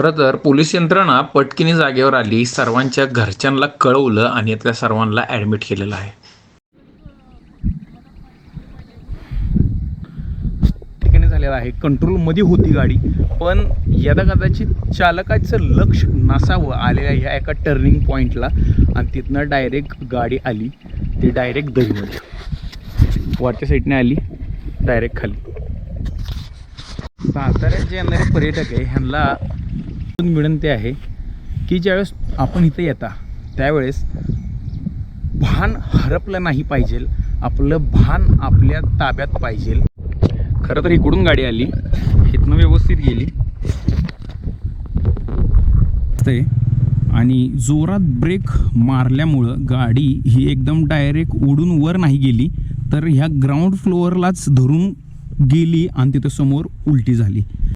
खरं तर पोलीस यंत्रणा पटकीने जागेवर आली. सर्वांच्या घरच्यांना कळवलं आणि त्या सर्वांना ॲडमिट केलेलं आहे. ठिकाणी झालेला आहे. कंट्रोलमध्ये होती गाडी. पण यदा कदाचित चालकाचं लक्ष नसावं आलेल्या ह्या एका टर्निंग पॉईंटला आणि तिथनं डायरेक्ट गाडी आली. ती डायरेक्ट दहीमध्ये. वरच्या साईडने आली. डायरेक्ट खाली. साताऱ्यात जे येणारे पर्यटक आहे ह्यांना विनंती आहे की ज्यावेळेस आपण इथे येता त्यावेळेस भान हरपलं नाही पाहिजे आपलं भान आपल्या ताब्यात पाहिजे. खरं तर इकडून गाडी आली इथनं व्यवस्थित गेली. ते आणि जोरात ब्रेक मारल्यामुळं गाडी ही एकदम डायरेक्ट उडून वर नाही गेली तर ह्या ग्राउंड फ्लोअरलाच धरून गेली आणि तिथं समोर उलटी झाली.